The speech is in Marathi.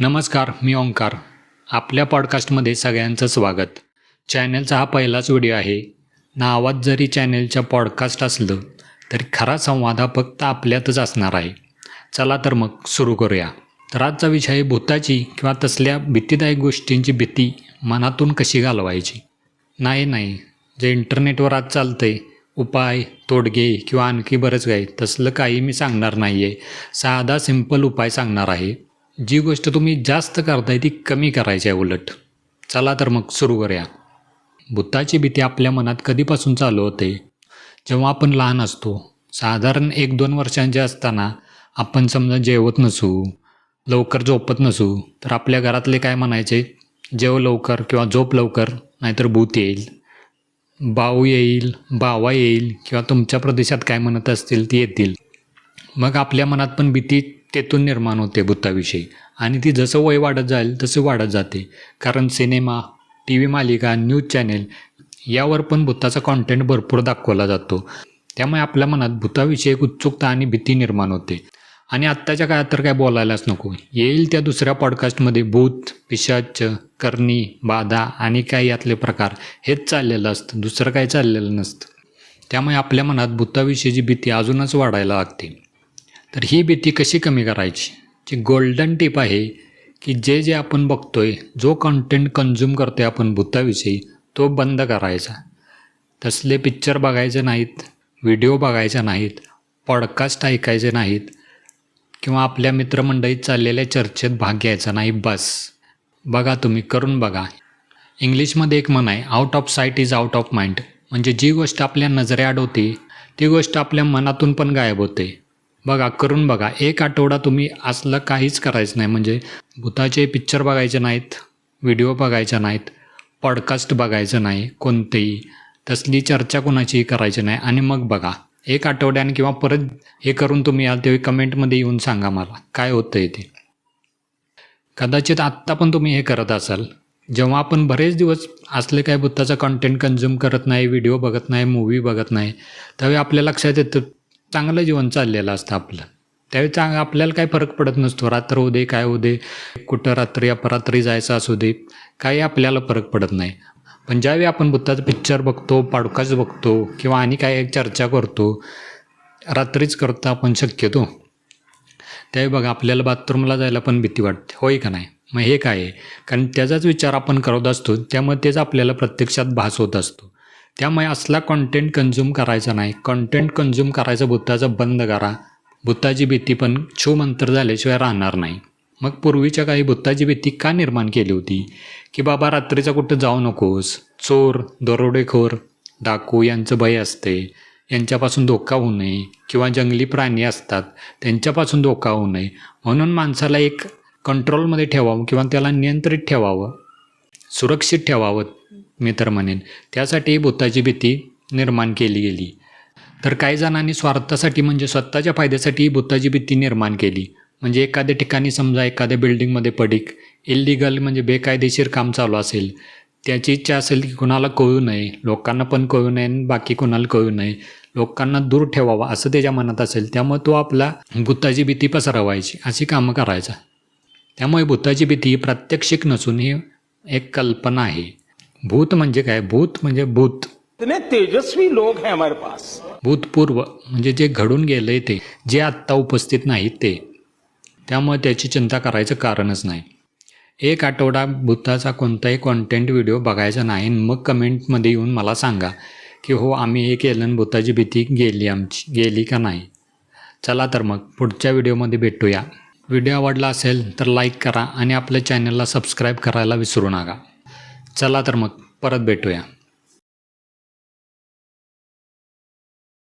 नमस्कार मी ओंकार. आपल्या पॉडकास्टमध्ये सगळ्यांचं स्वागत. चॅनलचा हा पहिलाच व्हिडिओ आहे. नावात जरी चॅनलच्या पॉडकास्ट असलं तरी खरा संवाद हा फक्त आपल्यातच असणार आहे. चला तर मग सुरू करूया. तर आजचा विषय आहे भूताची किंवा तसल्या भीतीदायक गोष्टींची भीती मनातून कशी घालवायची? नाही नाही. जे इंटरनेटवर आज चालतं आहे उपाय तोडगे किंवा आणखी बरंच काही तसलं काही मी सांगणार नाही आहे साधा सिंपल उपाय सांगणार आहे. जी गोष्ट तुम्ही जास्त करताय ती कमी करायची आहे उलट. चला तर मग सुरू करूया. भूताची भीती आपल्या मनात कधीपासून चालू होते? जेव्हा आपण लहान असतो साधारण एक दोन वर्षांचे असताना आपण समजा जेवत नसू लवकर झोपत नसू तर आपल्या घरातले काय म्हणायचे? जेव लवकर किंवा झोप लवकर नाहीतर भूत येईल भाऊ येईल बावा येईल किंवा तुमच्या प्रदेशात काय म्हणत असतील ती येतील. मग आपल्या मनात पण भीती तेथून निर्माण होते भूताविषयी. आणि ती जसं वय वाढत जाईल तसं वाढत जाते. कारण सिनेमा टी व्ही मालिका न्यूज चॅनेल यावर पण भूताचा कॉन्टेंट भरपूर दाखवला जातो. त्यामुळे आपल्या मनात भूताविषयी उत्सुकता आणि भीती निर्माण होते. आणि आत्ताच्या काळात तर काय बोलायलाच नको. येईल त्या दुसऱ्या पॉडकास्टमध्ये भूत पिशाच करणी बाधा आणि काय यातले प्रकार. हेच चाललेलं असतं. दुसरं काही चाललेलं नसतं. त्यामुळे आपल्या मनात भूताविषयीची भीती अजूनच वाढायला लागते. तर ही भीती कशी कमी करायची? जी गोल्डन टिप आहे की जे जे आपण बघतोय जो कंटेंट कन्झ्युम करतोय आपण भूताविषयी तो बंद करायचा. तसले पिक्चर बघायचे नाहीत व्हिडिओ बघायचे नाहीत पॉडकास्ट ऐकायचे नाहीत किंवा आपल्या मित्रमंडळीत चाललेल्या चर्चेत भाग घ्यायचा नाही बस. बघा तुम्ही करून बघा. इंग्लिशमध्ये एक म्हण आहे out of sight is out of mind म्हणजे जी गोष्ट आपल्या नजरेआड होती ती गोष्ट आपल्या मनातून पण गायब होते. बघा करून बघा. एक आठवडा तुम्ही असलं काहीच करायचं नाही. म्हणजे भूताचे पिक्चर बघायचे नाहीत व्हिडिओ बघायचे नाहीत पॉडकास्ट बघायचं नाही कोणतेही. तसली चर्चा कोणाचीही करायची नाही. आणि मग बघा एक आठवड्याने किंवा परत हे करून तुम्ही याल तेव्हा कमेंटमध्ये येऊन सांगा मला काय होतं आहे ते. कदाचित आत्ता पण तुम्ही हे करत असाल. जेव्हा आपण बरेच दिवस असले काय बुत्ताचा कंटेंट कन्झ्युम करत नाही व्हिडिओ बघत नाही मूवी बघत नाही त्यावेळी आपल्या लक्षात येतं चांगलं जीवन चाललेलं असतं आपलं. त्यावेळी चांग आपल्याला काही फरक पडत नसतो. रात्र उदे काय होऊ दे कुठं रात्री अपरात्री जायचं असू दे काही आपल्याला फरक पडत नाही. पण ज्यावेळी आपण भूताचा पिक्चर बघतो पाडकाच बघतो किंवा आणि काय चर्चा करतो रात्रीच करतो आपण शक्यतो. त्यावेळी बघा आपल्याला बाथरूमला जायला पण भीती वाटते. होय का नाही? मग हे काय आहे? कारण त्याचाच विचार आपण करत असतो त्यामुळे तेच आपल्याला प्रत्यक्षात भास होत असतो. त्यामुळे असला कॉन्टेंट कन्झ्युम करायचा नाही. कॉन्टेंट कन्झ्युम करायचं भूताचं बंद करा. भूताची भीती पण छूमंतर झाल्याशिवाय राहणार नाही. मग पूर्वीच्या काही भूताची भीती का निर्माण केली होती? की बाबा रात्रीचा कुठं जाऊ नकोस. चोर दरोडेखोर डाकू यांचं भय असते. यांच्यापासून धोका होऊ नये. किंवा जंगली प्राणी असतात त्यांच्यापासून धोका होऊ नये. म्हणून माणसाला एक कंट्रोलमध्ये ठेवावं किंवा त्याला नियंत्रित ठेवावं. सुरक्षित ठेवावं. मी तर म्हणेन. त्यासाठी भूताची भीती निर्माण केली गेली. तर काही जणांनी स्वार्थासाठी म्हणजे स्वतःच्या फायद्यासाठी भूताची भीती निर्माण केली. म्हणजे एखाद्या ठिकाणी समजा एखाद्या बिल्डिंगमध्ये पडीक इल्लिगल म्हणजे बेकायदेशीर काम चालू असेल. त्याची इच्छा असेल की कुणाला कळू नये लोकांना पण कळू नये आणि बाकी कुणाला कळू नये. लोकांना दूर ठेवावा असं त्याच्या मनात असेल त्यामुळे तो आपला भूताची भीती पसरवायची अशी कामं करायचा. त्यामुळे भूताची भीती ही प्रात्यक्षिक नसून ही एक कल्पना आहे. भूत म्हणजे काय? भूत म्हणजे भूत. इतने तेजस्वी लोग हैं हमारे पास। भूतपूर्व म्हणजे जे घडून गेलं ते जे आत्ता उपस्थित नाहीत ते. त्यामुळे त्याची चिंता करायचं कारणच नाही. एक आठवडा भूताचा कोणताही कॉन्टेंट व्हिडिओ बघायचा नाही मग कमेंटमध्ये येऊन मला सांगा की हो आम्ही हे केलं आणि भूताची भीती गेली आमची गेली का नाही? चला तर मग पुढच्या व्हिडिओमध्ये भेटूया. व्हिडिओ आवडला असेल तर लाईक करा आणि आपल्या चॅनलला सबस्क्राईब करायला विसरू नका. चला तर मग परत भेटूया.